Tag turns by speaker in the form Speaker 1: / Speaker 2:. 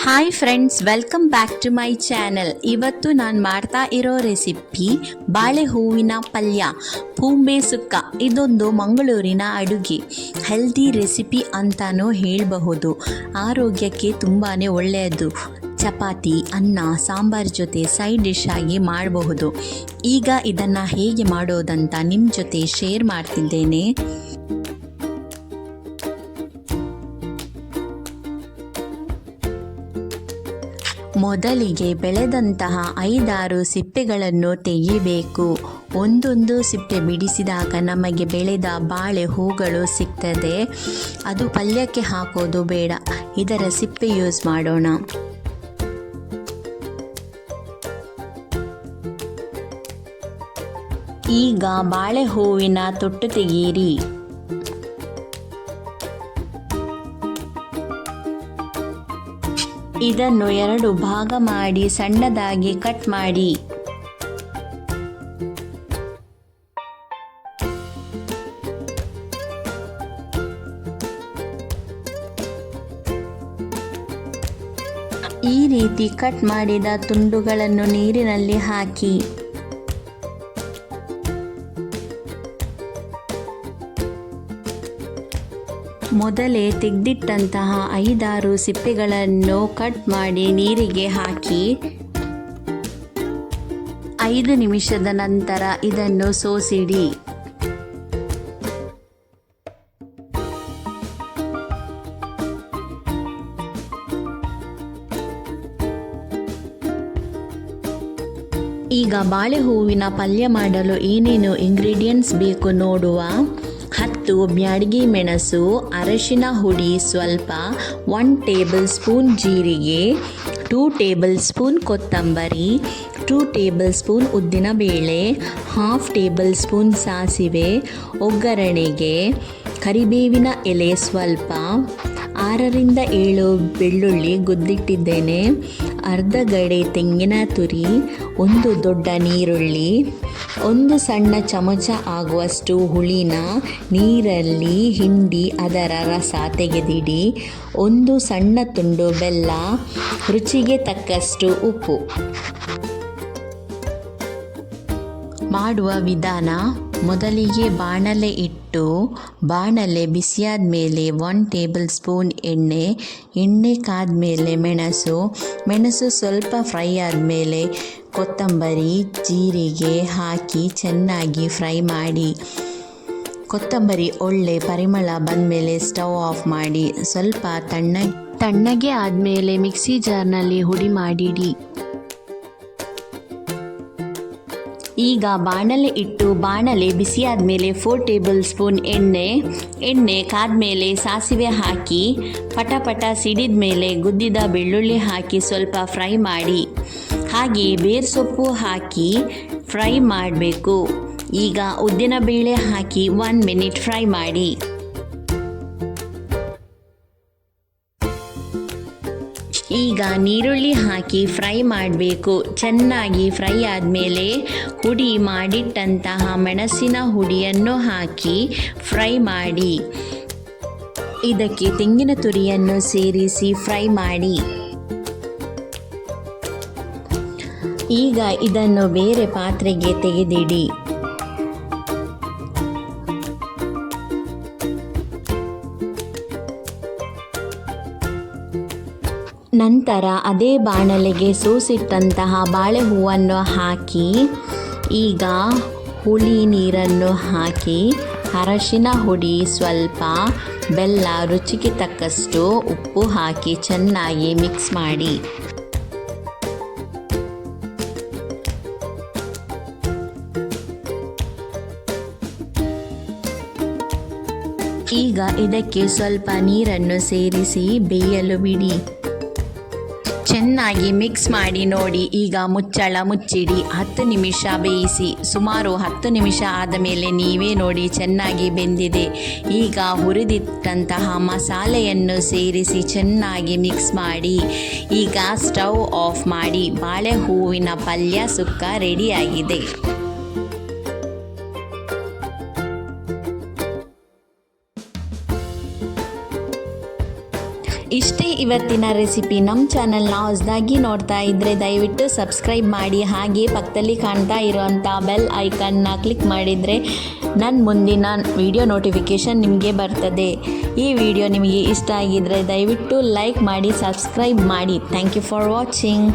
Speaker 1: Hi friends welcome back to my channel ಇವತ್ತು ನಾನು ಮಾಡ್ತಾ ಇರೋ ರೆಸಿಪಿ ಬಾಳೆ ಹೂವಿನ ಪಲ್ಯ, ಪೂಂಬೆ ಸುಕ್ಕ. ಇದೊಂದು ಮಂಗಳೂರಿನ ಅಡುಗೆ. ಹೆಲ್ದಿ ರೆಸಿಪಿ ಅಂತಾನೂ ಹೇಳಬಹುದು. ಆರೋಗ್ಯಕ್ಕೆ ತುಂಬಾ ಒಳ್ಳೆಯದು. ಚಪಾತಿ, ಅನ್ನ, ಸಾಂಬಾರ್ ಜೊತೆ ಸೈಡ್ ಡಿಶ್ ಆಗಿ ಮಾಡಬಹುದು. ಈಗ ಇದನ್ನು ಹೇಗೆ ಮಾಡೋದಂತ ನಿಮ್ಮ ಜೊತೆ ಶೇರ್ ಮಾಡ್ತಿದ್ದೇನೆ. ಮೊದಲಿಗೆ ಬೆಳೆದಂತಹ ಐದಾರು ಸಿಪ್ಪೆಗಳನ್ನು ತೆಗಿಬೇಕು ಒಂದೊಂದು ಸಿಪ್ಪೆ ಬಿಡಿಸಿದಾಗ ನಮಗೆ ಬೆಳೆದ ಬಾಳೆ ಹೂಗಳು ಸಿಗ್ತದೆ. ಅದು ಪಲ್ಯಕ್ಕೆ ಹಾಕೋದು ಬೇಡ. ಇದರ ಸಿಪ್ಪೆ ಯೂಸ್ ಮಾಡೋಣ. ಈಗ ಬಾಳೆ ಹೂವಿನ ತೊಟ್ಟು ತೆಗೀರಿ ಇದನ್ನು ಎರಡು ಭಾಗ ಮಾಡಿ ಸಣ್ಣದಾಗಿ ಕಟ್ ಮಾಡಿ. ಈ ರೀತಿ ಕಟ್ ಮಾಡಿದ ತುಂಡುಗಳನ್ನು ನೀರಿನಲ್ಲಿ ಹಾಕಿ. ಮೊದಲೇ ತೆಗೆದಿಟ್ಟಂತಹ ಐದಾರು ಸಿಪ್ಪೆಗಳನ್ನು ಕಟ್ ಮಾಡಿ ನೀರಿಗೆ ಹಾಕಿ ಐದು ನಿಮಿಷದ ನಂತರ ಇದನ್ನು ಸೋಸಿಡಿ. ಈಗ ಬಾಳೆಹೂವಿನ ಪಲ್ಯ ಮಾಡಲು ಏನೇನು ಇಂಗ್ರೀಡಿಯೆಂಟ್ಸ್ ಬೇಕು ನೋಡುವ. ಹತ್ತು ಬ್ಯಾಡಗಿ ಮೆಣಸು, ಅರಶಿನ ಹುಡಿ ಸ್ವಲ್ಪ ಒನ್ ಟೇಬಲ್ ಸ್ಪೂನ್ ಜೀರಿಗೆ ಟೂ ಟೇಬಲ್ ಸ್ಪೂನ್ ಕೊತ್ತಂಬರಿ ಟೂ ಟೇಬಲ್ ಸ್ಪೂನ್ ಉದ್ದಿನಬೇಳೆ ಹಾಫ್ ಟೇಬಲ್ ಸ್ಪೂನ್ ಸಾಸಿವೆ, ಒಗ್ಗರಣೆಗೆ ಕರಿಬೇವಿನ ಎಲೆ ಸ್ವಲ್ಪ ಆರರಿಂದ ಏಳು ಬೆಳ್ಳುಳ್ಳಿ ಗುದ್ದಿಟ್ಟಿದ್ದೇನೆ. ಅರ್ಧ ಗಡೆ ತೆಂಗಿನ ತುರಿ, ಒಂದು ದೊಡ್ಡ ನೀರುಳ್ಳಿ, ಒಂದು ಸಣ್ಣ ಚಮಚ ಆಗುವಷ್ಟು ಹುಳಿನ ನೀರಲ್ಲಿ ಹಿಂಡಿ ಅದರ ರಸ ತೆಗೆದಿಡಿ. ಒಂದು ಸಣ್ಣ ತುಂಡು ಬೆಲ್ಲ, ರುಚಿಗೆ ತಕ್ಕಷ್ಟು ಉಪ್ಪು. ಮಾಡುವ ವಿಧಾನ ಮೊದಲಿಗೆ ಬಾಣಲೆ ಇಟ್ಟು ಬಾಣಲೆ ಬಿಸಿಯಾದ ಮೇಲೆ ಒನ್ ಟೇಬಲ್ ಸ್ಪೂನ್ ಎಣ್ಣೆ ಎಣ್ಣೆ ಕಾದ ಮೇಲೆ ಮೆಣಸು ಮೆಣಸು ಸ್ವಲ್ಪ ಫ್ರೈ ಆದಮೇಲೆ ಕೊತ್ತಂಬರಿ, ಜೀರಿಗೆ ಹಾಕಿ ಚೆನ್ನಾಗಿ ಫ್ರೈ ಮಾಡಿ. ಕೊತ್ತಂಬರಿ ಒಳ್ಳೆ ಪರಿಮಳ ಬಂದಮೇಲೆ ಸ್ಟವ್ ಆಫ್ ಮಾಡಿ. ಸ್ವಲ್ಪ ತಣ್ಣ, ತಣ್ಣಗೆ ಆದಮೇಲೆ ಮಿಕ್ಸಿ ಜಾರ್ನಲ್ಲಿ ಹುಡಿ ಮಾಡಿಡಿ. ಈಗ ಬಾಣಲೆ ಇಟ್ಟು ಬಾಣಲೆ ಬಿಸಿಯಾದ ಮೇಲೆ ಫೋರ್ ಟೇಬಲ್ ಸ್ಪೂನ್ ಎಣ್ಣೆ ಎಣ್ಣೆ ಕಾದ್ಮೇಲೆ ಸಾಸಿವೆ ಹಾಕಿ ಪಟ ಪಟ ಸಿಡಿದ ಮೇಲೆ ಗುದ್ದಿದ ಬೆಳ್ಳುಳ್ಳಿ ಹಾಕಿ ಸ್ವಲ್ಪ ಫ್ರೈ ಮಾಡಿ. ಹಾಗೆ ಬೇರ್ ಸೊಪ್ಪು ಹಾಕಿ ಫ್ರೈ ಮಾಡಬೇಕು. ಈಗ ಉದ್ದಿನ ಬೇಳೆ ಹಾಕಿ ಒನ್ ಮಿನಿಟ್ ಫ್ರೈ ಮಾಡಿ. ಈಗ ನೀರುಳ್ಳಿ ಹಾಕಿ ಫ್ರೈ ಮಾಡಬೇಕು. ಚೆನ್ನಾಗಿ ಫ್ರೈ ಆದಮೇಲೆ ಹುಡಿ ಮಾಡಿಟ್ಟಂತಹ ಮೆಣಸಿನ ಹುಡಿಯನ್ನು ಹಾಕಿ ಫ್ರೈ ಮಾಡಿ. ಇದಕ್ಕೆ ತೆಂಗಿನ ತುರಿಯನ್ನು ಸೇರಿಸಿ ಫ್ರೈ ಮಾಡಿ. ಈಗ ಇದನ್ನು ಬೇರೆ ಪಾತ್ರೆಗೆ ತೆಗೆದಿಡಿ. ನಂತರ ಅದೇ ಬಾಣಲೆಗೆ ಸೋಸಿಟ್ಟಂತಹ ಬಾಳೆಹೂವನ್ನು ಹಾಕಿ, ಈಗ ಹುಳಿ ನೀರನ್ನು ಹಾಕಿ, ಅರಶಿನ ಹುಡಿ, ಸ್ವಲ್ಪ ಬೆಲ್ಲ, ರುಚಿಗೆ ತಕ್ಕಷ್ಟು ಉಪ್ಪು ಹಾಕಿ ಚೆನ್ನಾಗಿ ಮಿಕ್ಸ್ ಮಾಡಿ. ಈಗ ಇದಕ್ಕೆ ಸ್ವಲ್ಪ ನೀರನ್ನು ಸೇರಿಸಿ ಬೇಯಲು ಬಿಡಿ. ಚೆನ್ನಾಗಿ ಮಿಕ್ಸ್ ಮಾಡಿ ನೋಡಿ, ಈಗ ಮುಚ್ಚಳ ಮುಚ್ಚಿಡಿ, ಹತ್ತು ನಿಮಿಷ ಬೇಯಿಸಿ. ಸುಮಾರು ಹತ್ತು ನಿಮಿಷ ಆದ ಮೇಲೆ ನೀವೇ ನೋಡಿ ಚೆನ್ನಾಗಿ ಬೆಂದಿದೆ. ಈಗ ಹುರಿದಿಟ್ಟಂತಹ ಮಸಾಲೆಯನ್ನು ಸೇರಿಸಿ ಚೆನ್ನಾಗಿ ಮಿಕ್ಸ್ ಮಾಡಿ, ಈಗ ಸ್ಟವ್ ಆಫ್ ಮಾಡಿ ಬಾಳೆ ಹೂವಿನ ಪಲ್ಯ ಸುಕ್ಕ ರೆಡಿಯಾಗಿದೆ ಇಷ್ಟೇ ಇವತ್ತಿನ ರೆಸಿಪಿ ನಮ್ಮ ಚಾನಲ್ನ ಹೊಸದಾಗಿ ನೋಡ್ತಾ ಇದ್ದರೆ ದಯವಿಟ್ಟು ಸಬ್ಸ್ಕ್ರೈಬ್ ಮಾಡಿ, ಹಾಗೆ ಪಕ್ಕದಲ್ಲಿ ಕಾಣ್ತಾ ಇರುವಂಥ ಬೆಲ್ ಐಕನ್ನ ಕ್ಲಿಕ್ ಮಾಡಿದರೆ ನನ್ನ ಮುಂದಿನ ವಿಡಿಯೋ ನೋಟಿಫಿಕೇಷನ್ ನಿಮಗೆ ಬರ್ತದೆ. ಈ ವಿಡಿಯೋ ನಿಮಗೆ ಇಷ್ಟ ಆಗಿದ್ರೆ ದಯವಿಟ್ಟು ಲೈಕ್ ಮಾಡಿ ಸಬ್ಸ್ಕ್ರೈಬ್ ಮಾಡಿ. Thank you for watching